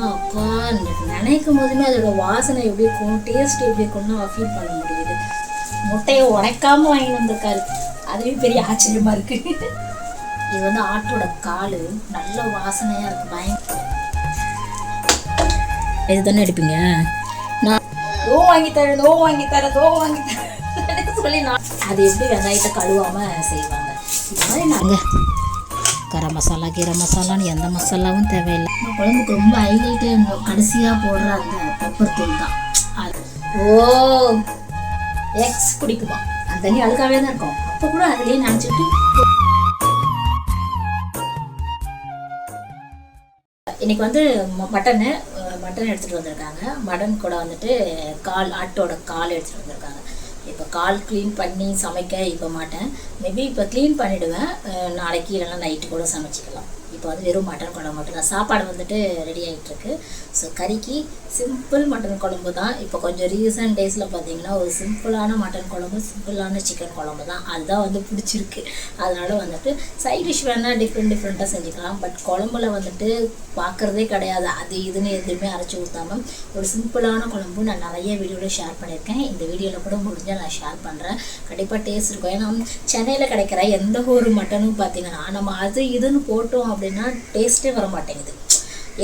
மட்டன்னா அப்பா நினைக்கும் போதுமே அதோட வாசனை எப்படி இருக்கும் டேஸ்ட் எப்படி இருக்கும்னு ஃபீல் பண்ண முடியுது. முட்டையை உடைக்காம வாங்கிட்டு வந்திருக்காரு. அதுவே பெரிய ஆச்சரியமா இருக்கு. இது வந்து ஆட்டோட கால். நல்ல வாசனையா இருக்கு பயங்கர. இது தானே எடுப்பீங்க? நான் ஓ வாங்கி தரேன் ஓ வாங்கி தரேன் ஓ வாங்கி தரேன். சொல்லி நான் அது எப்படி வெங்காயத்தை கழுவாம செய்வாங்க? இது மாதிரி நாங்கள் கரம் மசாலா கீரை மசாலான்னு எந்த மசாலாவும் தேவையில்லை. நம்ம குழம்புக்கு ரொம்ப ஹைலைட்டே கடைசியாக போடுற அந்த பெப்பர் தூள் தான். அது ஓ எக்ஸ் குடிக்குமா? அந்த தண்ணி அழுக்காவே தான் இருக்கும். அப்போ கூட அதுலேயே நினச்சிட்டு இன்னைக்கு வந்து மட்டனு மட்டன் எடுத்துகிட்டு வந்திருக்காங்க. மட்டன் கூட வந்துட்டு கால் ஆட்டோட கால் எடுத்துகிட்டு வந்திருக்காங்க. இப்போ கால் க்ளீன் பண்ணி சமைக்க இப்போ மாட்டேன். மேபி இப்போ க்ளீன் பண்ணிவிடுவேன் நாளைக்கு இல்லைன்னா நைட்டு கூட சமைச்சிக்கலாம். இப்போ வந்து வெறும் மட்டன் குழம்பு மட்டும் தான் சாப்பாடு வந்துட்டு ரெடி ஆகிட்டுருக்கு ஸோ கறிக்கு சிம்பிள் மட்டன் குழம்பு தான். இப்போ கொஞ்சம் ரீசன்ட் டேஸில் பார்த்தீங்கன்னா ஒரு சிம்பிளான மட்டன் குழம்பு சிம்பிளான சிக்கன் குழம்பு தான். அதுதான் வந்து பிடிச்சிருக்கு. அதனால் வந்துட்டு சைட் டிஷ் வேணால் டிஃப்ரெண்ட் டிஃப்ரெண்ட்டாக செஞ்சுக்கலாம். பட் குழம்புல வந்துட்டு பார்க்குறதே கிடையாது. அது இதுன்னு எதுவுமே அரைச்சி ஊற்றாமல் ஒரு சிம்பிளான குழம்பு நான் நிறைய வீடியோவில் ஷேர் பண்ணியிருக்கேன். இந்த வீடியோவில் கூட முடிஞ்சால் நான் ஷேர் பண்ணுறேன் கண்டிப்பாக டேஸ்ட் இருக்கும். ஏன்னா சென்னையில் கிடைக்கிற எந்த ஒரு மட்டனும் பார்த்தீங்கன்னா நம்ம அது இதுன்னு போட்டோம் அப்படின்னா டேஸ்ட்டே வர மாட்டேங்குது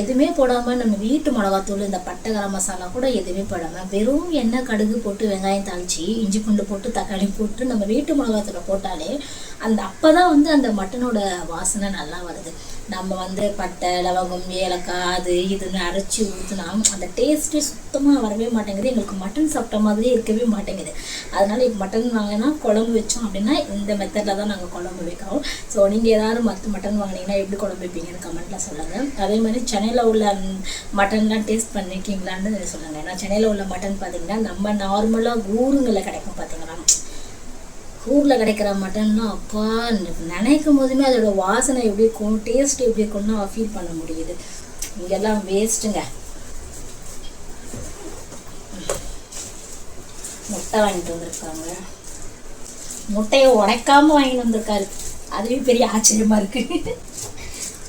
எதுவுமே போடாமல் நம்ம வீட்டு மிளகாத்தூள் இந்த பட்டை கரம் மசாலா கூட எதுவுமே போடாமல் வெறும் எண்ணெய் கடுகு போட்டு வெங்காயம் தாளித்து இஞ்சி பூண்டு போட்டு தக்காளி போட்டு நம்ம வீட்டு மிளகாத்தூளை போட்டாலே அந்த அப்போ தான் வந்து அந்த மட்டனோட வாசனை நல்லா வருது. நம்ம வந்து பட்டை லவங்கம் ஏலக்காய் அது இதுன்னு அரைச்சி ஊற்றினா அந்த டேஸ்ட்டே சுத்தமாக வரவே மாட்டேங்குது. எங்களுக்கு மட்டன் சாப்பிட்ட மாதிரியே இருக்கவே மாட்டேங்குது. அதனால இப்போ மட்டன் வாங்கினா குழம்பு வச்சோம் அப்படின்னா இந்த மெத்தடில் தான் நாங்கள் குழம்பு வைக்கிறோம். ஸோ நீங்கள் ஏதாவது மற்ற மட்டன் வாங்கினீங்கன்னா எப்படி குழம்பு வைப்பீங்கன்னு கமெண்ட்டில் சொல்லுங்கள் அதே மாதிரி சென்னையில் உள்ள மட்டன்லாம் டேஸ்ட் பண்ணிருக்கீங்களான்னு சொல்லுங்கள் ஏன்னா சென்னையில் உள்ள மட்டன் பார்த்தீங்கன்னா நம்ம நார்மலாக ஊருங்களில் கிடைக்கும் பார்த்தீங்கன்னா ஊரில் கிடைக்கிற மட்டன்னா அப்பா நினைக்கும் போதுமே அதோட வாசனை எப்படி இருக்கும் டேஸ்ட் எப்படி இருக்கும்னு ஃபீல் பண்ண முடியுது. இங்கெல்லாம் வேஸ்ட்டுங்க முட்டை வாங்கிட்டு வந்திருக்காங்க. முட்டையை உடைக்காம வாங்கிட்டு வந்திருக்காரு. அதுவே பெரிய ஆச்சரியமா இருக்கு.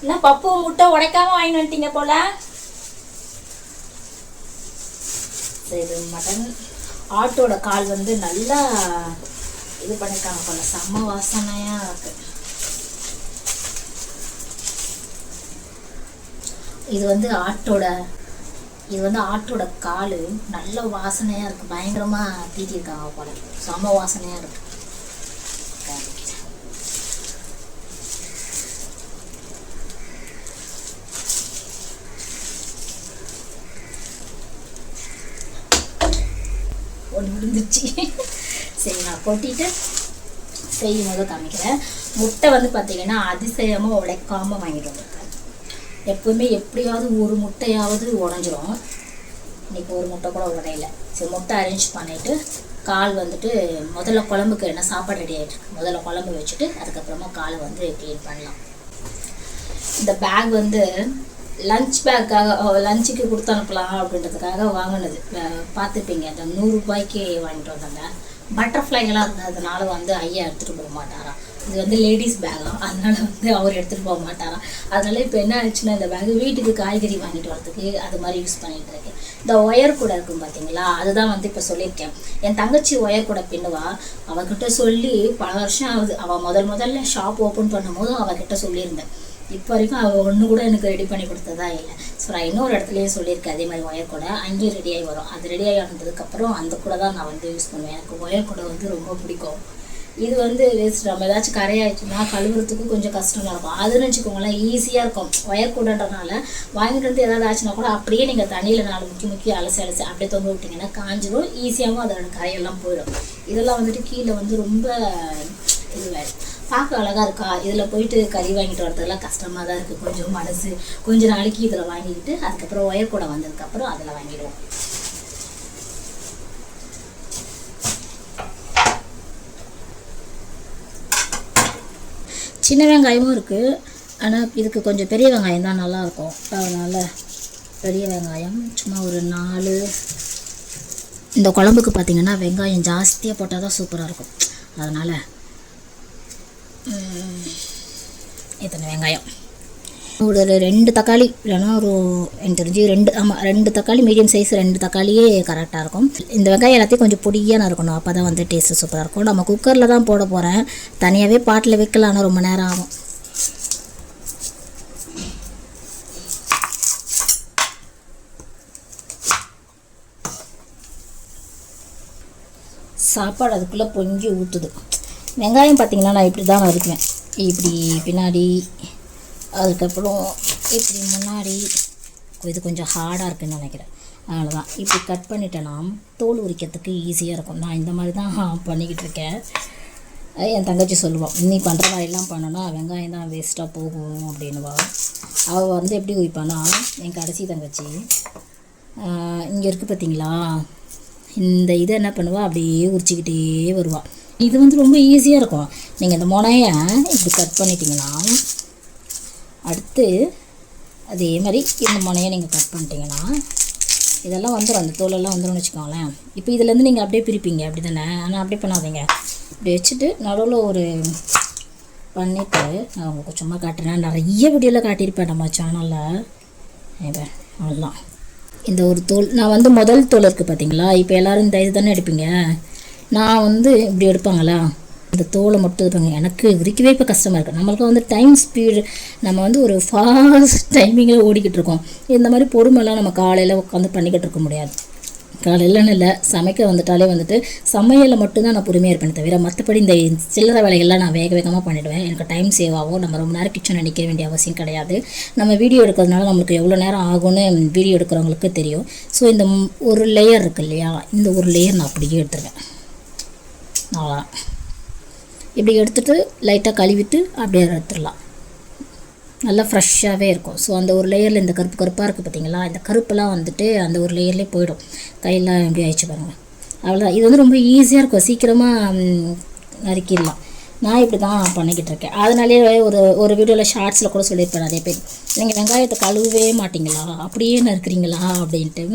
என்ன பப்பு முட்டை உடைக்காம வாங்கி வந்துட்டீங்க போல? சரி, இது மட்டன். ஆட்டோட கால் வந்து நல்லா இது பண்ணிருக்காங்க போல செம்ம வாசனையா இருக்கு. இது வந்து ஆட்டோட இது வந்து ஆட்டோட கால் நல்ல வாசனையா இருக்கு பயங்கரமா தீட்டியிருக்காங்க போல செம்ம வாசனையா இருக்கு. முடிஞ்சிச்சு. சரி நான் கொட்டிட்டு செய்யும் போது காமிக்கிறேன். முட்டை வந்து பார்த்தீங்கன்னா அதிசயமாக உடைக்காமல் வாங்கிட்டு வந்திருக்கேன் எப்போவுமே எப்படியாவது ஒரு முட்டையாவது உடஞ்சிரும். இன்னைக்கு ஒரு முட்டை கூட உடையல சரி முட்டை அரேஞ்ச் பண்ணிவிட்டு கால் வந்துட்டு முதல்ல குழம்புக்கு என்ன சாப்பாடு ரெடி ஆகிட்டு முதல்ல குழம்பு வச்சுட்டு அதுக்கப்புறமா காலை வந்து க்ளீன் பண்ணலாம். இந்த பேக் வந்து லஞ்ச் பேக்காக லஞ்சுக்கு கொடுத்து அனுப்பலாம் அப்படின்றதுக்காக வாங்கினது. பார்த்துப்பீங்க அந்த நூறுரூபாய்க்கு வாங்கிட்டு வந்தாங்க. பட்டர்ஃப்ளைகளாக இருந்ததுனால வந்து ஐயா எடுத்துகிட்டு போக மாட்டாராம். இது வந்து லேடிஸ் பேகாம் அதனால வந்து அவர் எடுத்துகிட்டு போக மாட்டாராம். அதனால இப்போ என்ன ஆச்சுன்னா இந்த பேக் வீட்டுக்கு காய்கறி வாங்கிட்டு வரதுக்கு அது மாதிரி யூஸ் பண்ணிட்டு இருக்கேன். இந்த ஒயர் கூட இருக்கும் பார்த்தீங்களா அதுதான் வந்து இப்போ சொல்லியிருக்கேன். என் தங்கச்சி ஒயர் கூட பின்னுவா. அவகிட்ட சொல்லி பல வருஷம் ஆகுது. அவள் முதல் முதல்ல ஷாப் ஓப்பன் பண்ணும்போதும் அவகிட்ட சொல்லியிருந்தேன். இப்போ வரைக்கும் அவள் ஒன்று கூட எனக்கு ரெடி பண்ணி கொடுத்ததா இல்லை. ஸோ நான் இன்னொரு இடத்துலையும் சொல்லியிருக்கேன் அதே மாதிரி ஒயர் கூட. அங்கேயும் ரெடி ஆகி வரும். அது ரெடி ஆகி வந்ததுக்கப்புறம் அந்த கூட தான் நான் வந்து யூஸ் பண்ணுவேன். எனக்கு ஒயர் கூட வந்து ரொம்ப பிடிக்கும். இது வந்து வேஸ்ட் நம்ம ஏதாச்சும் கரையாயிடுச்சுன்னா கழுவுறதுக்கு கொஞ்சம் கஷ்டமாக இருக்கும். அதுன்னு வச்சுக்கோங்களேன் ஈஸியாக இருக்கும். ஒயர் கூடன்றனால வாங்கிட்டு வந்து ஏதாவது ஆச்சுன்னா கூட அப்படியே நீங்கள் தண்ணியில் நாலு முக்கிய முக்கிய அலசி அலசி அப்படியே தொங்க விட்டிங்கன்னா காஞ்சிடும் ஈஸியாகவும் அதோட கரையெல்லாம் போயிடும். இதெல்லாம் வந்துட்டு கீழே வந்து ரொம்ப இதுவாயிடும் பார்க்க அழகாக இருக்கா? இதில் போயிட்டு கறி வாங்கிட்டு வரதெல்லாம் கஷ்டமாக தான் இருக்குது கொஞ்சம் மனசு கொஞ்ச நாளைக்கு இதில் வாங்கிக்கிட்டு அதுக்கப்புறம் ஒயர் கூட வந்ததுக்கப்புறம் அதில் வாங்கிடுவோம். சின்ன வெங்காயமும் இருக்குது ஆனால் இதுக்கு கொஞ்சம் பெரிய வெங்காயம் தான் நல்லாயிருக்கும். அதனால் பெரிய வெங்காயம் சும்மா ஒரு நாலு. இந்த குழம்புக்கு பார்த்தீங்கன்னா வெங்காயம் ஜாஸ்தியாக போட்டால் தான் சூப்பராக இருக்கும். அதனால் எத்தனை வெங்காயம். ஒரு ரெண்டு தக்காளி இல்லைன்னா ஒரு எனக்கு தெரிஞ்சு ரெண்டு ஆமாம் ரெண்டு தக்காளி மீடியம் சைஸ் ரெண்டு தக்காளியே கரெக்டாக இருக்கும். இந்த வெங்காயம் எல்லாத்தையும் கொஞ்சம் பொடியாக நறுக்கணும். அப்போ தான் வந்து டேஸ்ட்டு சூப்பராக இருக்கும். நம்ம குக்கரில் தான் போட போகிறேன் தனியாகவே பாட்டில் வைக்கலாம்னா ரொம்ப நேரம் ஆகும். சாப்பாடு அதுக்குள்ளே பொங்கி ஊற்றுது வெங்காயம் பார்த்திங்கன்னா நான் இப்படி தான் வறுக்குவேன். இப்படி பின்னாடி அதுக்கப்புறம் இப்படி முன்னாடி இது கொஞ்சம் ஹார்டாக இருக்குன்னு நினைக்கிறேன். அவ்வளோதான் இப்படி கட் பண்ணிட்டேன்னா தோல் உரிக்கிறதுக்கு ஈஸியாக இருக்கும். நான் இந்த மாதிரி தான் பண்ணிக்கிட்டு இருக்கேன். அது என் தங்கச்சி சொல்லுவாள் நீ பண்ணுற மாதிரிலாம் பண்ணனா வெங்காயம் தான் வேஸ்ட்டாக போகும் அப்படின்வா அவள் வந்து எப்படி உரிப்பானா என் கடைசி தங்கச்சி இங்கே இருக்குது பார்த்தீங்களா இந்த இதை என்ன பண்ணுவாள் அப்படியே உரிச்சிக்கிட்டே வருவாள் இது வந்து ரொம்ப ஈஸியாக இருக்கும். நீங்கள் இந்த முனையை இப்படி கட் பண்ணிட்டீங்கன்னா அடுத்து அதே மாதிரி இந்த முனையை நீங்கள் கட் பண்ணிட்டீங்கன்னா இதெல்லாம் வந்துடும் அந்த தோலெல்லாம் வந்துடும்னு வச்சுக்கோங்களேன். இப்போ இதுலேருந்து நீங்கள் அப்படியே பிரிப்பீங்க. அப்படி தானே ஆனால் அப்படியே பண்ணாதீங்க. இப்படி வச்சுட்டு நடுவில் ஒரு பண்ணிவிட்டு நான் உங்களுக்கு சும்மா காட்டுறேன். நிறைய வீடியோவில் காட்டியிருப்பேன் நம்ம சேனலில் அவ்வளோதான் இந்த ஒரு தோல் நான் வந்து முதல் தோல் இருக்குது பார்த்தீங்களா இப்போ எல்லோரும் இந்த இது தானே எடுப்பீங்க? நான் வந்து இப்படி எடுப்பாங்களா? இந்த தோலை மட்டும் இருப்பாங்க எனக்கு விரிக்கவே இப்போ கஷ்டமாக இருக்குது நம்மளுக்கு வந்து டைம் ஸ்பீடு நம்ம வந்து ஒரு ஃபாஸ்ட் டைமிங்கில் ஓடிக்கிட்டு இருக்கோம். இந்த மாதிரி பொறுமைலாம் நம்ம காலையில் உட்காந்து பண்ணிக்கிட்டு இருக்க முடியாது. காலையிலன்னு இல்லை சமைக்க வந்துட்டாலே வந்துட்டு சமையலில் மட்டும்தான் நான் பொறுமையாக இருப்பேன் தவிர மற்றபடி இந்த சில்லறை வேலைகள்லாம் நான் வேக வேகமாக பண்ணிவிடுவேன் எனக்கு டைம் சேவ் ஆகும் நம்ம ரொம்ப நேரம் கிச்சனில் நிற்க வேண்டிய அவசியம் கிடையாது. நம்ம வீடியோ எடுக்கிறதுனால நம்மளுக்கு எவ்வளோ நேரம் ஆகும்னு வீடியோ எடுக்கிறவங்களுக்கு தெரியும். ஸோ இந்த ஒரு லேயர் இருக்கு இல்லையா? இந்த ஒரு லேயர் நான் அப்படியே எடுத்துருவேன். அவ்வளோதான் இப்படி எடுத்துட்டு லைட்டாக கழுவிட்டு அப்படியே எடுத்துடலாம். நல்லா ஃப்ரெஷ்ஷாகவே இருக்கும். ஸோ அந்த ஒரு லேயரில் இந்த கருப்பு கருப்பாக இருக்குது பார்த்தீங்களா இந்த கருப்பெல்லாம் வந்துட்டு அந்த ஒரு லேயர்லேயே போயிடும். கையெல்லாம் எப்படி ஆயிடுச்சு பாருங்கள் அவ்வளோதான் இது வந்து ரொம்ப ஈஸியாக இருக்கும். சீக்கிரமாக நறுக்கிடலாம். நான் இப்படி தான் பண்ணிக்கிட்டு இருக்கேன். அதனாலே ஒரு ஒரு வீடியோவில் ஷார்ட்ஸில் கூட சொல்லியிருப்பேன். நிறைய பேர் நீங்கள் வெங்காயத்தை கழுவவே மாட்டிங்களா? அப்படியே நறுக்கிறீங்களா? அப்படின்ட்டு.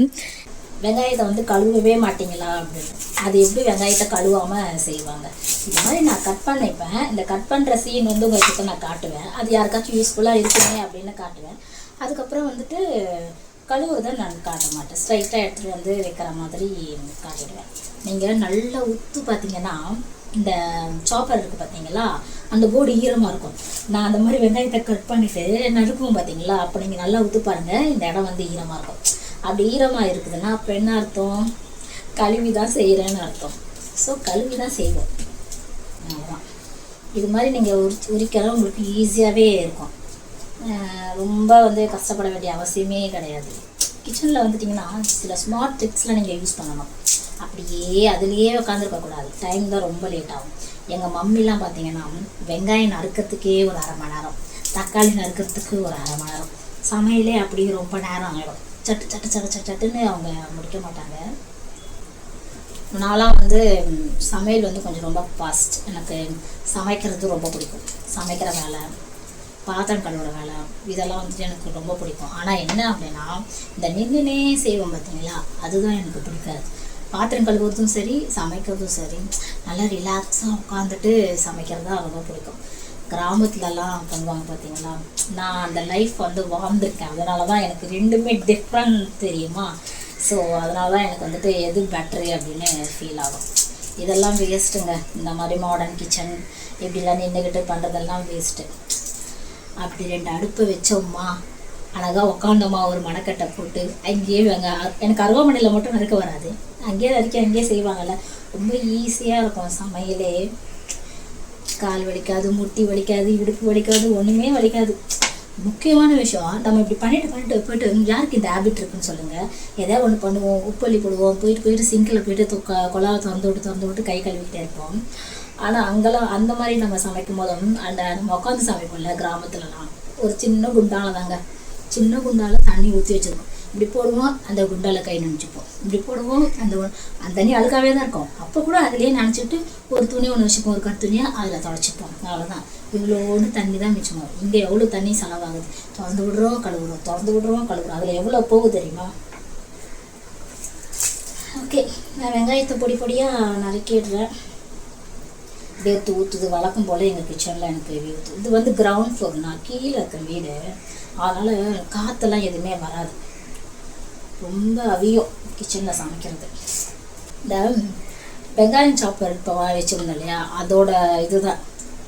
வெங்காயத்தை வந்து கழுவவே மாட்டீங்களா அப்படின்னு. அது எப்படி வெங்காயத்தை கழுவாமல் செய்வாங்க? இது மாதிரி நான் கட் பண்ணிப்பேன் இந்த கட் பண்ணுற சீன் வந்து உங்கள்கிட்ட நான் காட்டுவேன். அது யாருக்காச்சும் யூஸ்ஃபுல்லாக இருக்குமே அப்படின்னு காட்டுவேன். அதுக்கப்புறம் வந்துட்டு கழுவுறதை நான் காட்ட மாட்டேன். ஸ்ட்ரைட்டாக எடுத்துகிட்டு வந்து வைக்கிற மாதிரி காட்டிடுவேன். நீங்கள் நல்லா உத்து பார்த்தீங்கன்னா இந்த சாப்பர் இருக்குது பார்த்தீங்களா அந்த போர்டு ஈரமாக இருக்கும். நான் அந்த மாதிரி வெங்காயத்தை கட் பண்ணிவிட்டு நறுக்குவோம் பார்த்தீங்களா அப்போ நீங்கள் நல்லா உத்து பாருங்கள் இந்த இடம் வந்து ஈரமாக இருக்கும். அப்படி ஈரமாக இருக்குதுன்னா அப்போ என்ன அர்த்தம்? கழுவி தான் செய்கிறேன்னு அர்த்தம். ஸோ கழுவி தான் செய்வோம். அவ்வளோதான் இது மாதிரி நீங்கள் உரி உரிக்கலாம் உங்களுக்கு ஈஸியாகவே இருக்கும். ரொம்ப வந்து கஷ்டப்பட வேண்டிய அவசியமே கிடையாது. கிச்சனில் வந்துட்டிங்கன்னா சில ஸ்மார்ட் ட்ரிக்ஸ்லாம் நீங்கள் யூஸ் பண்ணணும். அப்படியே அதுலேயே உட்காந்துருக்கக்கூடாது டைம் தான் ரொம்ப லேட் ஆகும். எங்கள் மம்மிலாம் பார்த்தீங்கன்னா வெங்காயம் நறுக்கிறதுக்கே ஒரு அரை மணி நேரம். தக்காளி நறுக்கிறதுக்கு ஒரு அரை மணி நேரம். சமையலே அப்படியே ரொம்ப நேரம் ஆகிடும் சட்டு சட்டு சட்டு சட்டு சட்டுன்னு அவங்க முடிக்க மாட்டாங்க. நான்லாம் வந்து சமையல் வந்து கொஞ்சம் ரொம்ப ஃபாஸ்ட் எனக்கு சமைக்கிறது ரொம்ப பிடிக்கும். சமைக்கிற வேலை பாத்திரம் கழுவுற வேலை இதெல்லாம் வந்துட்டு எனக்கு ரொம்ப பிடிக்கும். ஆனால் என்ன அப்படின்னா இந்த நின்றுனே செய்வோம் பார்த்தீங்களா? அதுதான் எனக்கு பிடிக்காது. பாத்திரம் கழுவுறதும் சரி சமைக்கிறதும் சரி நல்லா ரிலாக்ஸாக உட்காந்துட்டு சமைக்கிறது தான் ரொம்ப பிடிக்கும். கிராமத்துலலாம் பண்ணுவாங்க பார்த்தீங்களா நான் அந்த லைஃப் வந்து வாழ்ந்துருக்கேன். அதனால தான் எனக்கு ரெண்டுமே டிஃப்ரெண்ட் தெரியுமா? ஸோ அதனால தான் எனக்கு வந்துட்டு எது பெட்ரு அப்படின்னு ஃபீல் ஆகும். இதெல்லாம் வேஸ்ட்டுங்க இந்த மாதிரி மாடர்ன் கிச்சன் இப்படிலாம் நின்றுக்கிட்டு பண்ணுறதெல்லாம் வேஸ்ட்டு அப்படி ரெண்டு அடுப்பு வச்சோம்மா. அழகாக உக்காந்தோமா ஒரு மணக்கட்டை போட்டு. அங்கேயே அங்கே எனக்கு அருவாமனையில் மட்டும் நறுக்க வராது. அங்கேயே நறுக்கி அங்கேயே செய்வாங்கல்ல. ரொம்ப ஈஸியாக இருக்கும். சமையலே. கால் வலிக்காது முட்டி வலிக்காது இடுப்பு வலிக்காது ஒன்றுமே வலிக்காது. முக்கியமான விஷயம் நம்ம இப்படி பண்ணிட்டு பண்ணிட்டு போயிட்டு யாருக்கு இந்த ஹேபிட் இருக்குன்னு சொல்லுங்கள் எதாவது ஒன்று பண்ணுவோம் உப்பள்ளி போடுவோம் போயிட்டு போயிட்டு சிங்கில் போயிட்டு தொ- கொலாவை திறந்து விட்டு திறந்து விட்டு கை கழுவிக்கிட்டே இருப்போம். ஆனால் அங்கெல்லாம் அந்த மாதிரி நம்ம சமைக்கும் போதும் அந்த நம்ம உட்காந்து சமைப்போம்ல கிராமத்துலலாம். ஒரு சின்ன குண்டால தாங்க. சின்ன குண்டால தண்ணி ஊற்றி வச்சிருக்கோம். இப்படி போடுவோம் அந்த குண்டால கை நினச்சிப்போம். இப்படி போடுவோம் அந்த அந்த தண்ணி அழுக்காவே தான் இருக்கும். அப்போ கூட அதுலேயே நினச்சிட்டு ஒரு துணி ஒன்று வச்சுப்போம் ஒரு கத்துணியாக அதில் தொலைச்சிப்போம் அவ்வளோதான் இவ்வளோண்டு தண்ணி தான் மிச்சமாகும் இங்கே எவ்வளோ தண்ணி செலவாகுது? திறந்து விடுறோம் கழுவுறோம். திறந்து விடுறோம் கழுவுறோம். அதில் எவ்வளோ போகுது தெரியுமா? ஓகே நான் வெங்காயத்தை பொடி பொடியாக நறுக்கிடுறேன். வேர்த்து ஊற்றுது வழக்கம் போல் எங்கள் கிச்சனில் எனக்கு ஊற்று இது வந்து கிரவுண்ட் ஃப்ளோர் நான் கீழே இருக்கிற வீடு. அதனால் காற்றெல்லாம் எதுவுமே வராது. ரொம்ப அதிகம் கிச்சனில் சமைக்கிறது. இந்த வெங்காயம் சாப்பர் இப்போ வச்சுருந்தோம் இல்லையா? அதோட இதுதான்.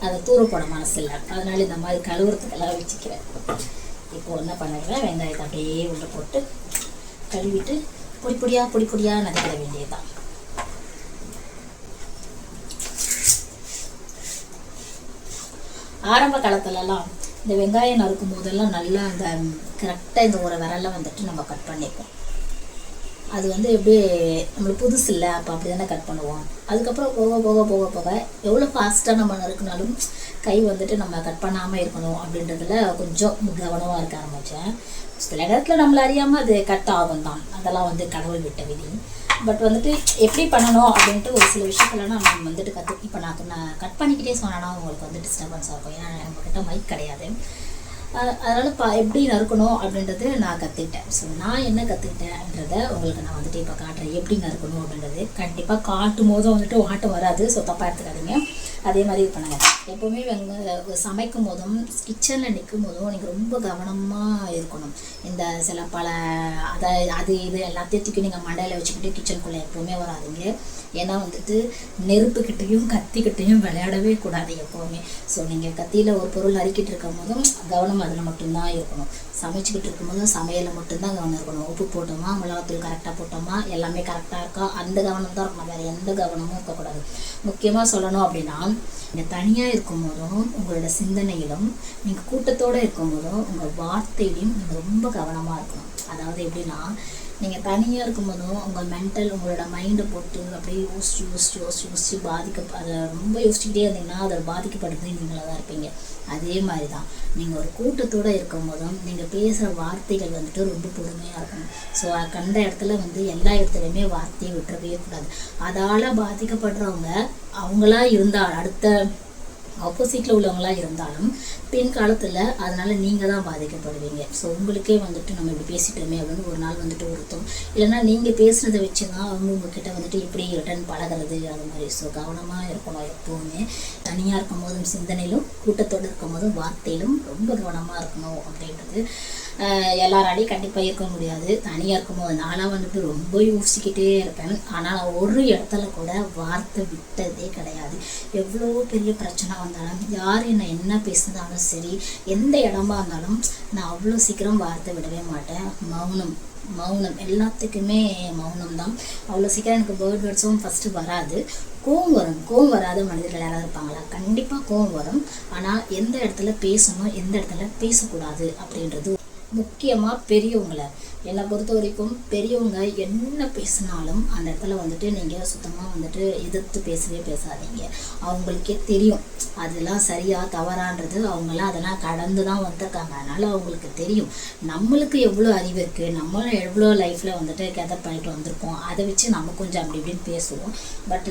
அதை தூர போட மனசு இல்லை அதனால இந்த மாதிரி கழுவுறதுக்கெல்லாம் வச்சுக்கிறேன். இப்போ என்ன பண்ணுறேன் வெங்காயத்தை அப்படியே உள்ள போட்டு கழுவிட்டு பொடி பொடியாக பொடி பொடியாக நதிக்கிற வேண்டியதுதான். ஆரம்ப காலத்துலலாம் இந்த வெங்காயம் நறுக்கும் போதெல்லாம் நல்லா அந்த கரெக்டாக இந்த ஒரு விரல்ல வந்துட்டு நம்ம கட் பண்ணிப்போம். அது வந்து எப்படி நம்மளுக்கு புதுசு இல்லை அப்போ அப்படி தானே கட் பண்ணுவோம். அதுக்கப்புறம் போக போக போக போக எவ்வளோ ஃபாஸ்ட்டாக நம்ம நறுக்குனாலும் கை வந்துட்டு நம்ம கட் பண்ணாமல் இருக்கணும் அப்படின்றதுல கொஞ்சம் கவனமாக இருக்க ஆரம்பித்தேன் சில நேரத்தில் நம்மளை அறியாமல் அது கட் ஆகும் தான். அதெல்லாம் வந்து கடவுள் விட்ட விதி. பட் வந்துட்டு எப்படி பண்ணணும் அப்படின்ட்டு ஒரு சில விஷயங்கள்லாம் நம்ம வந்துட்டு கற்று இப்போ நான் நான் கட் பண்ணிக்கிட்டே சொன்னேன்னா உங்களுக்கு வந்து டிஸ்டர்பன்ஸ் ஆகும் ஏன்னா நம்மக்கிட்ட மைக் கிடையாது. அதனால் பா எப்படி நறுக்கணும் அப்படின்றது நான் கற்றுக்கிட்டேன் ஸோ நான் என்ன கற்றுக்கிட்டேன்றத உங்களுக்கு நான் வந்துட்டு இப்போ காட்டுறேன். எப்படி நறுக்கணும் அப்படின்றது. கண்டிப்பாக காட்டும் போதும் வந்துட்டு வாட்டம் வராது. ஸோ தப்பாக எடுத்துக்காதீங்க. அதே மாதிரி இது பண்ணுங்கள் எப்போவுமே வெங்க சமைக்கும் போதும் கிச்சனில் நிற்கும் போதும் நீங்கள் ரொம்ப கவனமாக இருக்கணும். இந்த சில பல அதை அது இது எல்லாத்தையும் தூக்கி நீங்கள் மண்டையில் வச்சுக்கிட்டு கிச்சனுக்குள்ளே எப்போவுமே வராதுங்க. ஏன்னா வந்துட்டு நெருப்புக்கிட்டேயும் கத்திக்கிட்டையும் விளையாடவே கூடாது எப்போவுமே. ஸோ நீங்கள் கத்தியில் ஒரு பொருள் அரிக்கிட்டு இருக்கும் போதும் கவனம் அதில் மட்டும்தான் இருக்கணும். சமைச்சிக்கிட்டு இருக்கும்போதும் சமையலில் மட்டும்தான் கவனம் இருக்கணும். உப்பு போட்டோமா மிளகாத்தூள் கரெக்டாக போட்டோமா எல்லாமே கரெக்டாக இருக்கா? அந்த கவனம் தான் இருக்கணும் வேறு எந்த கவனமும் இருக்கக்கூடாது. முக்கியமாக சொல்லணும் அப்படின்னா நீங்கள் தனியாக இருக்கும் போதும் உங்களோட சிந்தனையிலும் நீங்கள் கூட்டத்தோடு இருக்கும் போதும் உங்கள் வார்த்தையிலையும் நீங்கள் ரொம்ப கவனமாக இருக்கணும். அதாவது எப்படின்னா நீங்கள் தனியாக இருக்கும்போதும் உங்கள் மென்டல் உங்களோட மைண்டை போட்டு அப்படியே யோசிச்சு யோசிச்சு யோசிச்சு யோசிச்சு பாதிக்க அதை ரொம்ப யோசிச்சுக்கிட்டே இருந்தீங்கன்னா அதை பாதிக்கப்படுறது நீங்களாக தான் இருப்பீங்க. அதே மாதிரி தான் நீங்கள் ஒரு கூட்டத்தோடு இருக்கும்போதும் நீங்கள் பேசுகிற வார்த்தைகள் வந்துட்டு ரொம்ப பொறுமையாக இருக்கணும். ஸோ கண்ட இடத்துல வந்து எல்லா இடத்துலையுமே வார்த்தையை விட்டுறவே கூடாது. அதால் பாதிக்கப்படுறவங்க அவங்களா இருந்தால் அடுத்த ஆப்போசிட்டில் உள்ளவங்களாக இருந்தாலும் பின் காலத்தில் அதனால் நீங்கள் தான் பாதிக்கப்படுவீங்க. ஸோ உங்களுக்கே வந்துட்டு நம்ம இப்படி பேசிட்டோமே அப்படின்னு ஒரு நாள் வந்துட்டு ஒருத்தம் இல்லைன்னா நீங்கள் பேசுனதை வச்சு தான் அவங்க உங்ககிட்ட வந்துட்டு எப்படி ரிட்டன் பழகிறது அது மாதிரி. ஸோ கவனமாக இருக்கணும் எப்போவுமே. தனியாக இருக்கும் போதும் சிந்தனையிலும் கூட்டத்தோடு இருக்கும் போதும் வார்த்தையிலும் ரொம்ப கவனமாக இருக்கணும் அப்படின்றது எல்லாராலையும் கண்டிப்பாக இருக்க முடியாது. தனியாக இருக்கும்போது நானாக வந்துட்டு ரொம்ப யோசிச்சுக்கிட்டே இருப்பேன். ஆனால் நான் ஒரு இடத்துல கூட வார்த்தை விட்டதே கிடையாது. எவ்வளோ பெரிய பிரச்சனை வந்தாலும் யார் என்னை என்ன பேசினாலும் சரி எந்த இடமா இருந்தாலும் நான் அவ்வளோ சீக்கிரம் வார்த்தை விடவே மாட்டேன். மௌனம் மௌனம் எல்லாத்துக்குமே மௌனம் தான். அவ்வளோ சீக்கிரம் எனக்கு பேர்ட் வேர்ட்ஸும் ஃபஸ்ட்டு வராது. கோவம் வரும். கோவம் வராத மனிதர்கள் யாராவது இருப்பாங்களா? கண்டிப்பாக கோவம் வரும். ஆனால் எந்த இடத்துல பேசணும் எந்த இடத்துல பேசக்கூடாது அப்படின்றது முக்கியமாக பெரியவங்களை என்னை பொறுத்த வரைக்கும் பெரியவங்க என்ன பேசினாலும் அந்த இடத்துல வந்துட்டு நீங்கள் சுத்தமாக வந்துட்டு எதிர்த்து பேசவே பேசாதீங்க. அவங்களுக்கே தெரியும். அதெல்லாம் சரியா தவறான்றது. அவங்களாம் அதெல்லாம் கடந்து தான் வந்திருக்காங்க. அதனால் அவங்களுக்கு தெரியும். நம்மளுக்கு எவ்வளோ அறிவு இருக்குது நம்மளும் எவ்வளோ லைஃப்பில் வந்துட்டு கெதர் பண்ணிட்டு வந்திருக்கோம். அதை வச்சு நம்ம கொஞ்சம் அப்படி இப்படின்னு பேசுவோம். பட்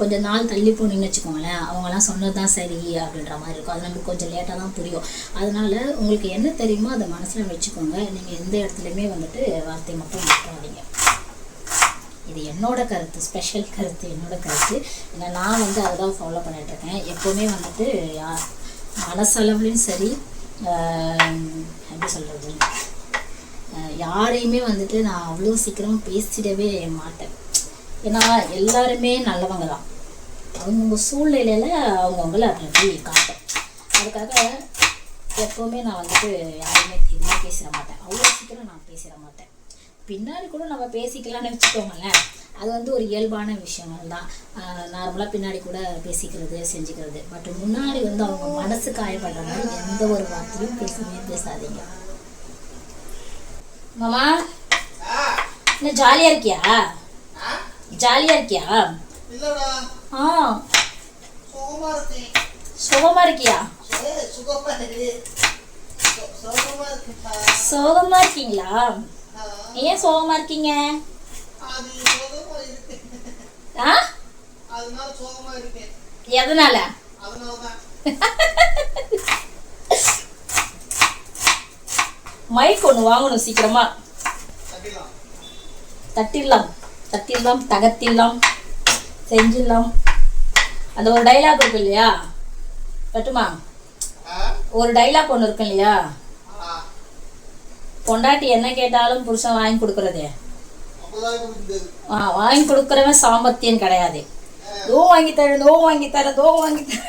கொஞ்சம் நாள் தள்ளி போனீங்கன்னு வச்சுக்கோங்களேன் அவங்களாம் சொன்னது தான் சரி அப்படின்ற மாதிரி இருக்கும். அது நமக்கு கொஞ்சம் லேட்டாக தான் புரியும். அதனால உங்களுக்கு என்ன தெரியுமோ அதை மனசில் வச்சுக்கோங்க. நீங்கள் எந்த இடத்துலையுமே வந்துட்டு வார்த்தை மட்டும் விட்டுறாதீங்க இது என்னோட கருத்து ஸ்பெஷல் கருத்து என்னோட கருத்து. ஏன்னா நான் வந்து அதை தான் ஃபாலோ இருக்கேன். எப்போவுமே வந்துட்டு யார் மனசளவுலையும் சரி எப்படி சொல்கிறது யாரையுமே வந்துட்டு நான் அவ்வளோ சீக்கிரம் பேசிடவே மாட்டேன். ஏன்னா எல்லாருமே நல்லவங்க தான் அவங்கவுங்க சூழ்நிலையில் அவங்கவுங்கள அப்படி காட்டும். அதுக்காக எப்போவுமே நான் வந்துட்டு யாருமே எதுவுமே பேசிட மாட்டேன். அவ்வளோ சீக்கிரம் நான் பேசிட மாட்டேன். பின்னாடி கூட நம்ம பேசிக்கலாம்னு வச்சுக்கோங்களேன். அது வந்து ஒரு இயல்பான விஷயங்கள் தான் நார்மலாக பின்னாடி கூட பேசிக்கிறது செஞ்சுக்கிறது. பட் முன்னாடி வந்து அவங்க மனசு காயப்படுற மாதிரி எந்த ஒரு வார்த்தையும் பேசவே பேசாதீங்க. மாமா என்ன ஜாலியாக இருக்கியா? ஜாலியாக இருக்கியா? இல்லடா. ஆ. சுகமா இருக்கியா? சுகமா இருக்கீங்களா? ஏன் இருக்கீங்க? சுகமா இருக்கு. ஆ? எதனால? மைக் ஒன்று வாங்கணும் சீக்கிரமா. தட்டிடலாம். தட்டிடலாம் தகத்திடலாம் செஞ்சிடலாம். அந்த ஒரு டைலாக் இருக்கு இல்லையா? கட்டுமா ஒரு டைலாக் ஒன்று இருக்கு இல்லையா? பொண்டாட்டி என்ன கேட்டாலும் புருஷன் வாங்கி கொடுக்கறது. ஆ வாங்கி கொடுக்குறவன் சாமர்த்தியம் கிடையாது. தோ வாங்கி தரேன் தோ வாங்கி தரேன் தோ வாங்கி தரேன்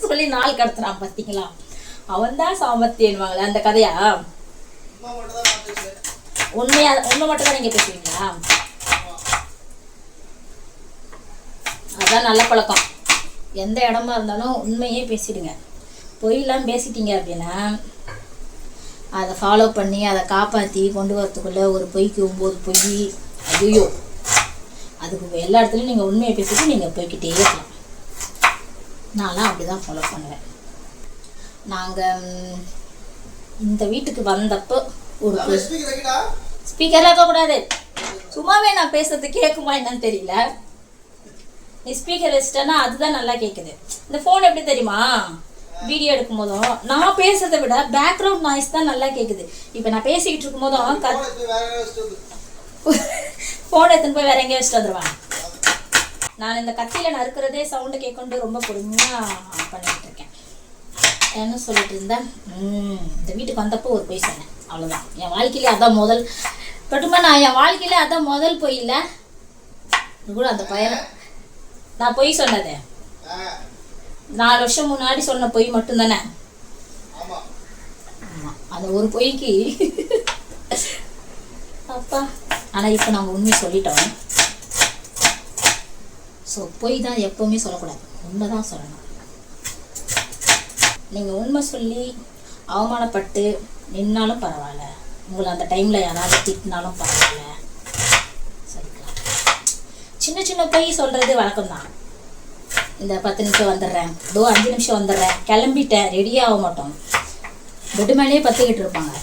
சொல்லி நாள் கடத்துறான் பார்த்தீங்களா அவன் தான் சாமர்த்தியன்வாங்களே அந்த கதையா? உண்மையா உண்மை மட்டும் தான் நீங்கள் பேசுவீங்களா? அதான் நல்ல பழக்கம். எந்த இடமா இருந்தாலும் உண்மையே பேசிடுங்க. பொய்லாம் பேசிட்டீங்க அப்படின்னா அதை ஃபாலோ பண்ணி அதை காப்பாற்றி கொண்டு வரத்துக்குள்ளே ஒரு பொய்க்கு ஒம்பது பொய். ஐயோ அதுக்கு எல்லா இடத்துலையும் நீங்கள் உண்மையை பேசிட்டு நீங்கள் போய்க்கிட்டே இருக்கலாம். நான்லாம் அப்படி தான் ஃபாலோ பண்ணுவேன் நாங்கள் இந்த வீட்டுக்கு வந்தப்போ ஒரு ஸ்பீக்கர்லாம் இருக்கக்கூடாது சும்மாவே நான் பேசுறது கேட்குமா என்னன்னு தெரியல. நீ ஸ்பீக்கர் வச்சிட்டேன்னா அதுதான் நல்லா கேட்குது இந்த ஃபோன் எப்படி தெரியுமா? வீடியோ எடுக்கும் போதும் நான் பேசுறதை விட பேக்ரவுண்ட் நாய்ஸ் தான் நல்லா கேட்குது இப்போ நான் பேசிக்கிட்டு இருக்கும் போதும் ஃபோன் எடுத்துன்னு போய் வேற எங்கேயும் வச்சுட்டு வந்துடுவேன் நான் இந்த கத்தியில் நறுக்கிறதே சவுண்டு கேட்கொண்டு ரொம்ப பொறுமையாக பண்ணிட்டு இருக்கேன். என்ன சொல்லிட்டு இருந்தேன்? ம், இந்த வீட்டுக்கு வந்தப்போ ஒரு பொய் சொன்னேன். அவ்வளோதான் என் வாழ்க்கையிலே அதான் முதல். பட்டுமா நான் என் வாழ்க்கையிலே அதான் முதல் பொய் இல்லை? கூட அந்த பையன் நான் பொய் சொன்னது. நாலு வருஷம் முன்னாடி சொன்ன பொய் மட்டும்தானே? ஆமா. அந்த ஒரு பொய்க்கு. அப்பா ஆனால் இப்போ நாங்கள் உண்மை சொல்லிட்டோம். ஸோ பொய் தான் எப்போவுமே சொல்லக்கூடாது. உண்மை தான் சொல்லணும். நீங்கள் உண்மை சொல்லி அவமானப்பட்டு நின்னாலும் பரவாயில்ல. உங்களை அந்த டைமில் யாராவது திட்டினாலும் பரவாயில்ல. சின்ன சின்ன பொய் சொல்கிறது வழக்கம் தான் இந்த பத்து நிமிஷம் வந்துடுறேன். இதோ அஞ்சு நிமிஷம் வந்துடுறேன். கிளம்பிட்டேன். ரெடி ஆக மாட்டோம். பெட்டு மேலேயே பத்துக்கிட்டு இருப்பாங்க.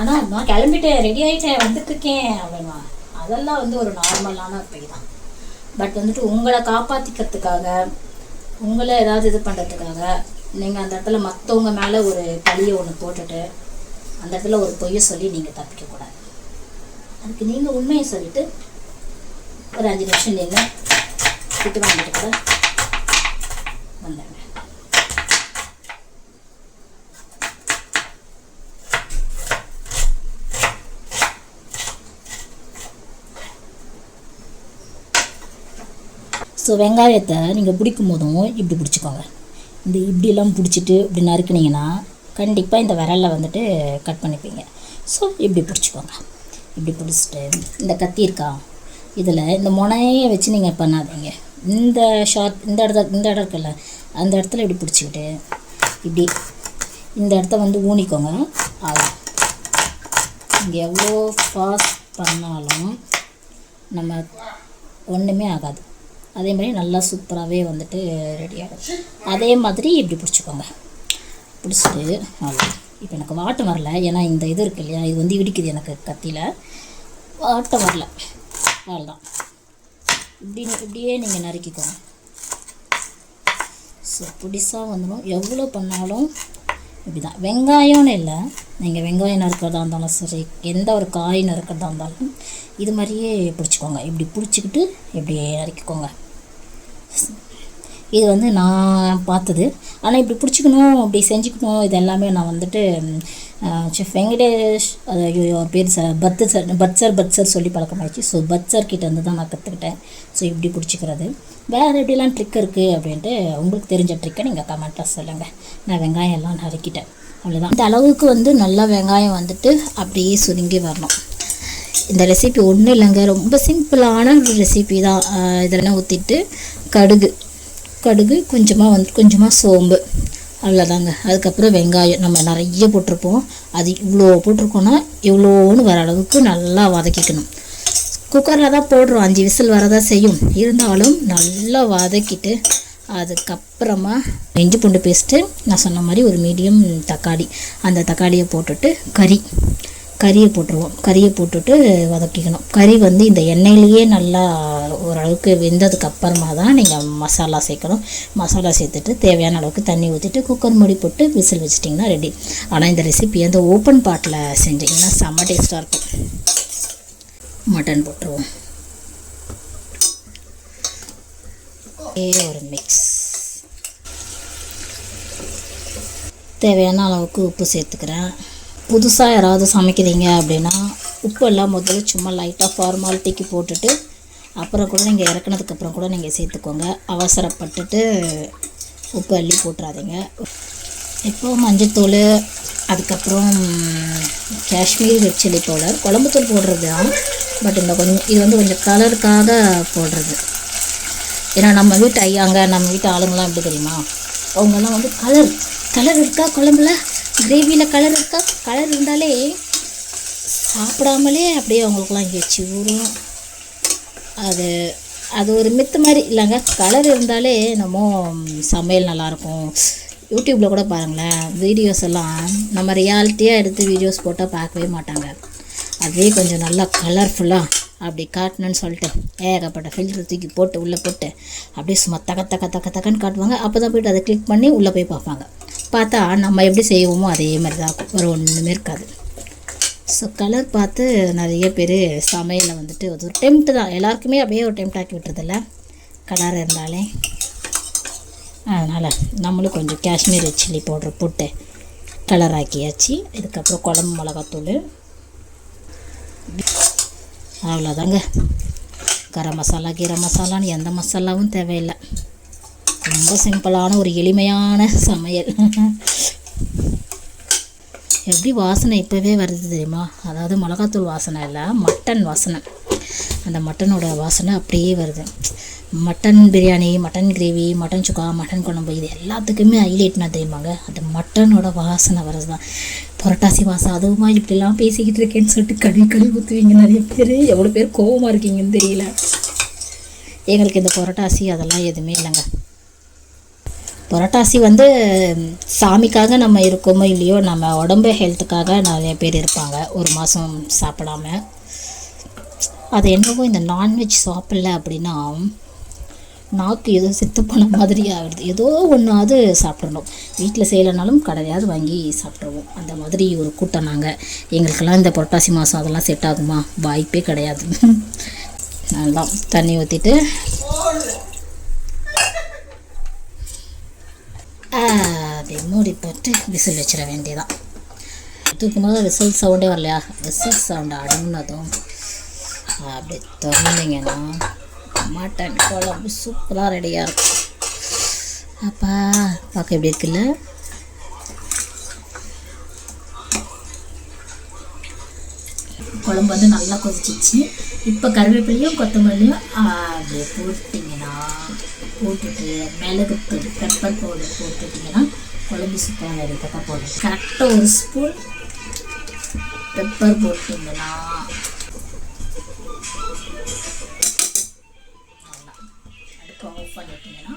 ஆனால் நான் கிளம்பிட்டேன். ரெடி ஆகிட்டேன் வந்துட்டுருக்கேன். அப்படின்வாங்க அதெல்லாம் வந்து ஒரு நார்மலான பொய் தான். பட் வந்துட்டு உங்களை காப்பாற்றிக்கிறதுக்காக உங்களை ஏதாவது இது பண்ணுறதுக்காக நீங்கள் அந்த இடத்துல மற்றவங்க மேலே ஒரு பழியை ஒன்று போட்டுட்டு அந்த இடத்துல ஒரு பொய்யை சொல்லி நீங்கள் தப்பிக்கக்கூடாது. அதுக்கு நீங்கள் உண்மையை சொல்லிவிட்டு ஒரு அஞ்சு நிமிஷம் நின்று திட்டு வாங்கிட்டு கூட வந்துடுங்க ஸோ வெங்காயத்தை நீங்கள் பிடிக்கும் போதும் இப்படி பிடிச்சிக்கோங்க இந்த இப்படிலாம் பிடிச்சிட்டு இப்படி நறுக்குனீங்கன்னா கண்டிப்பாக இந்த விரலில் வந்துட்டு கட் பண்ணிப்பீங்க ஸோ இப்படி பிடிச்சிக்கோங்க இப்படி பிடிச்சிட்டு இந்த கத்தி இருக்கா இதில் இந்த முனையை வச்சு நீங்கள் பண்ணாதீங்க. இந்த ஷார்ட் இந்த இடத்த இந்த இடம் இருக்குல்ல அந்த இடத்துல இப்படி பிடிச்சிக்கிட்டு இப்படி இந்த இடத்த வந்து ஊனிக்கோங்க. ஆகும் இங்கே எவ்வளோ ஃபாஸ்ட் பண்ணாலும் நம்ம ஒன்றுமே ஆகாது. அதே மாதிரி நல்லா சூப்பராகவே வந்துட்டு ரெடி ஆகும். அதே மாதிரி இப்படி பிடிச்சிக்கோங்க. பிடிச்சிட்டு அவ்வளோ. இப்போ எனக்கு வாட்டம் வரல. ஏன்னா இந்த இது இருக்கு இல்லையா இது வந்து இடிக்குது எனக்கு கத்தியில். வாட்டம் வரல. அவ்வளோதான் இப்படி இப்படியே நீங்கள் நறுக்கிக்கோங்க. ஸோ புடிசாக வந்துடும் எவ்வளோ பண்ணாலும் இப்படி தான் வெங்காயம்னு இல்லை. நீங்கள் வெங்காயம் நறுக்கிறதா இருந்தாலும் சரி எந்த ஒரு காய் நறுக்கிறதா இருந்தாலும் இது மாதிரியே பிடிச்சிக்கோங்க. இப்படி பிடிச்சிக்கிட்டு இப்படியே நறுக்கிக்கோங்க. இது வந்து நான் பார்த்தது. ஆனால் இப்படி பிடிச்சிக்கணும் அப்படி செஞ்சுக்கணும் இது எல்லாமே நான் வந்துட்டு செஃப் வெங்கடேஷ் அது ஐயோ பேர் சார் பத்து சார் பட்சர் பட்சர் சொல்லி பழக்கமாயிடுச்சு. ஸோ பட்சர் கிட்ட இருந்து தான் நான் கற்றுக்கிட்டேன் ஸோ இப்படி பிடிச்சிக்கிறது. வேறு எப்படிலாம் ட்ரிக் இருக்குது அப்படின்ட்டு உங்களுக்கு தெரிஞ்ச ட்ரிக்கை நீங்கள் கமெண்ட்டாக சொல்லுங்கள் நான் வெங்காயம் எல்லாம் நறுக்கிட்டேன். அவ்வளோதான் இந்த அளவுக்கு வந்து நல்லா வெங்காயம் வந்துட்டு அப்படியே சுருங்கி வரணும். இந்த ரெசிபி ஒன்றும் இல்லைங்க. ரொம்ப சிம்பிளான ஒரு ரெசிபி தான். இதெல்லாம் ஊற்றிட்டு கடுகு. கடுகு கொஞ்சமாக வந்து கொஞ்சமாக சோம்பு. அவ்வளோதாங்க அதுக்கப்புறம் வெங்காயம். நம்ம நிறைய போட்டிருப்போம். அது இவ்வளோ போட்டிருக்கோன்னா இவ்வளோன்னு வர அளவுக்கு நல்லா வதக்கிக்கணும். குக்கரில் தான் போடுறோம். அஞ்சு விசில் வரதான் செய்யும். இருந்தாலும் நல்லா வதக்கிட்டு அதுக்கப்புறமா இஞ்சி பூண்டு பேஸ்ட்டு நான் சொன்ன மாதிரி ஒரு மீடியம் தக்காளி. அந்த தக்காளியை போட்டுட்டு கறி. கறியை போட்டுருவோம். கறியை போட்டுட்டு வதக்கிக்கணும். கறி வந்து இந்த எண்ணெயிலேயே நல்லா ஓரளவுக்கு வெந்ததுக்கு அப்புறமா தான் நீங்கள் மசாலா சேர்க்கணும். மசாலா சேர்த்துட்டு தேவையான அளவுக்கு தண்ணி ஊற்றிட்டு குக்கர் மூடி போட்டு விசில் வச்சிட்டிங்கன்னா ரெடி ஆனால் இந்த ரெசிபி அந்த ஓப்பன் பாட்டில் செஞ்சிங்கன்னா செம்ம டேஸ்ட்டாக இருக்கும். மட்டன் போட்டுருவோம். ஒரு மிக்ஸ் தேவையான அளவுக்கு உப்பு சேர்த்துக்கிறேன். புதுசாக யாராவது சமைக்கிறீங்க அப்படின்னா உப்பு எல்லாம் முதல்ல சும்மா லைட்டாக ஃபார்மாலிட்டிக்கு போட்டுட்டு அப்புறம் கூட நீங்கள் இறக்குனதுக்கப்புறம் கூட நீங்கள் சேர்த்துக்கோங்க. அவசரப்பட்டுட்டு உப்பு அள்ளி போட்டுறாதீங்க. இப்போ மஞ்சத்தூள் அதுக்கப்புறம் காஷ்மீரி ரெட் சில்லி பவுடர் குழம்புத்தூள் போடுறது தான் பட் இந்த கொஞ்சம் இது வந்து கொஞ்சம் கலருக்காக போடுறது. ஏன்னா நம்ம வீட்டு ஐயாங்க நம்ம வீட்டு ஆளுங்களாம் எப்படி தெரியுமா? அவங்கெல்லாம் வந்து கலர் கலர் இருக்கா குழம்புல? கிரேவியில் கலர் இருக்கா? கலர் இருந்தாலே சாப்பிடாமலே அப்படியே அவங்களுக்குலாம் எச்சி ஊறும் அது அது ஒரு மித்து மாதிரி இல்லைங்க. கலர் இருந்தாலே என்னமோ சமையல் நல்லாயிருக்கும். யூடியூப்பில் கூட பாருங்களேன் வீடியோஸ் எல்லாம் நம்ம ரியாலிட்டியாக எடுத்து வீடியோஸ் போட்டால் பார்க்கவே மாட்டாங்க. அதே கொஞ்சம் நல்லா கலர்ஃபுல்லாக அப்படி காட்டணும்னு சொல்லிட்டு ஏகப்பட்ட ஃபில்டர் தூக்கி போட்டு உள்ளே போட்டு அப்படியே சும்மா தக்க தக்க தக்க தக்கன்னு காட்டுவாங்க. அப்போ தான் போய்ட்டு அதை கிளிக் பண்ணி உள்ளே போய் பார்ப்பாங்க. பார்த்தா நம்ம எப்படி செய்வோமோ அதே மாதிரி தான். இருக்கும் வேறு ஒன்றுமே இருக்காது. ஸோ கலர் பார்த்து நிறைய பேர் சமையலில் வந்துட்டு அது ஒரு டெம்ட் தான். எல்லாருக்குமே அப்படியே ஒரு டெம்ட் ஆக்கி விட்டுறதில்ல. கலர் இருந்தாலே. அதனால் நம்மளும் கொஞ்சம் காஷ்மீர் சில்லி பவுடர் போட்டு கலர் ஆக்கியாச்சு. இதுக்கப்புறம் குழம்பு மிளகாத்தூள். அவ்வளோதாங்க கரம் மசாலா கீரம் மசாலான்னு எந்த மசாலாவும் தேவையில்லை. ரொம்ப சிம்பிளான ஒரு எளிமையான சமையல். எப்படி வாசனை இப்போவே வருது தெரியுமா? அதாவது மிளகாத்தூள் வாசனை இல்லை மட்டன் வாசனை. அந்த மட்டனோட வாசனை அப்படியே வருது. Mutton biryani mutton gravy mutton chukka mutton குழம்பு இது எல்லாத்துக்குமே ஹைலைட்னா தெரியுமாங்க? அந்த மட்டனோட வாசனை வருது தான் புரட்டாசி வாசம் அதுவுமா இப்படிலாம் பேசிக்கிட்டு இருக்கேன்னு சொல்லிட்டு கழுவி கழுவி ஊற்றுவீங்க நிறைய பேர். எவ்வளோ பேர் கோவமாக இருக்கீங்கன்னு தெரியல. எங்களுக்கு இந்த புரட்டாசி அதெல்லாம் எதுவுமே இல்லைங்க. புரட்டாசி வந்து சாமிக்காக நம்ம இருக்கோமோ இல்லையோ நம்ம உடம்பு ஹெல்த்துக்காக நிறைய பேர் இருப்பாங்க. ஒரு மாதம் சாப்பிடாம. அது என்னவோ இந்த நான்வெஜ் சாப்பிடல அப்படின்னா நாக்கு ஏதோ செத்து போன மாதிரி ஆகிடுது ஏதோ ஒன்றாவது சாப்பிடணும். வீட்டில் செய்யலைனாலும் கடையாவது வாங்கி சாப்பிட்ருவோம் அந்த மாதிரி ஒரு கூட்டம் நாங்கள் எங்களுக்கெல்லாம் இந்த புரட்டாசி மாதம் அதெல்லாம் செட் ஆகுமா? வாய்ப்பே கிடையாது. நல்லா தண்ணி ஊற்றிட்டு அப்படி மூடி போட்டு விசில் வச்சிட வேண்டியதான் தூக்கும் போது விசில் சவுண்டே வரலையா? விசில் சவுண்டு அடங்கினதும் அப்படி திறந்தீங்கன்னா மட்டன் குழம்பு சூப்பராக ரெடியாக இருக்கும். அப்பா பார்க்க எப்படி இருக்குல்ல? குழம்பு வந்து நல்லா கொதிச்சிச்சு இப்போ கருவேப்பிலையும் கொத்தமல்லியும் அப்படியே போட்டிங்கன்னா போட்டுட்டு மிளகுத்தூள் பெப்பர் பவுடர் போட்டுட்டிங்கன்னா குழம்பு சூப்பராக ரெடி போடுறது கரெக்டாக ஒரு ஸ்பூன் பெப்பர் போட்டிங்கன்னா அடுப்பு ஆஃப் பண்ணிட்டீங்கன்னா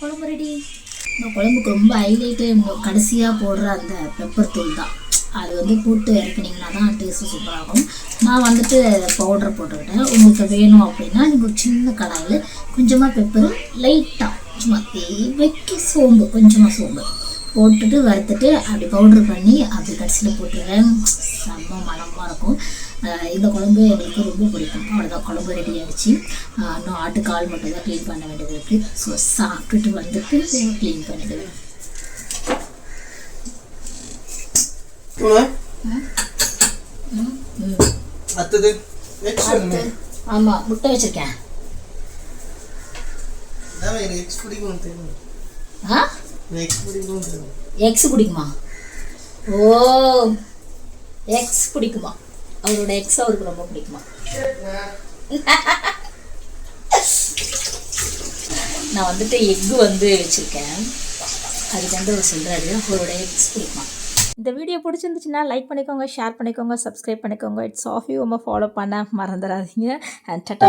குழம்பு ரெடி இந்த குழம்புக்கு ரொம்ப ஹைலைட்டு கடைசியாக போடுற அந்த பெப்பர் தூள் தான். அது வந்து கூட்டு இறக்குனீங்கன்னா தான் டேஸ்ட்டு சூப்பராகும். நான் வந்துட்டு பவுடர் போட்டுக்கிட்டேன். உங்களுக்கு வேணும் அப்படின்னா நீங்கள் ஒரு சின்ன கடாயில் கொஞ்சமாக பெப்பர் லைட்டாக சும்மா தேவைக்கு சோம்பு கொஞ்சமாக சோம்பு போட்டுட்டு வறுத்துட்டு அப்படி பவுட்ரு பண்ணி அப்படி கடைசியில் போட்டுருவேன் செம்ம மனமாக இருக்கும். இந்த குழம்பு எங்களுக்கு ரொம்ப பிடிக்கும். அவ்வளோதான் குழம்பு ரெடி ஆகிடுச்சு இன்னும் ஆட்டுக்கால் மட்டும் தான் க்ளீன் பண்ண வேண்டியது இருக்குது ஸோ சாப்பிட்டுட்டு வந்துட்டு க்ளீன் பண்ணிடுவேன் அடுத்தது ஆமாம் முட்டை வச்சுருக்கேன். எக்ஸ் பிடிக்கும் தெரியும். ஆ? எக்ஸ் பிடிக்கும் தெரியும். எக்ஸ் பிடிக்குமா? ஓ எக்ஸ் பிடிக்குமா? அவரோட எக்ஸ் அவருக்கு ரொம்ப பிடிக்குமா? நான் வந்துட்டு எக்கு வந்து வச்சுருக்கேன். அதுக்கு வந்து அவர் சொல்கிறாரு அவரோட எக்ஸ் பிடிக்குமா? இந்த வீடியோ பிடிச்சிருந்துச்சுன்னா லைக் பண்ணிக்கோங்க ஷேர் பண்ணிக்கோங்க சப்ஸ்கிரைப் பண்ணிக்கோங்க. இட்ஸ் ஆஃப் யூ ஃபாலோ பண்ண மறந்துடாதீங்க. And ta-ta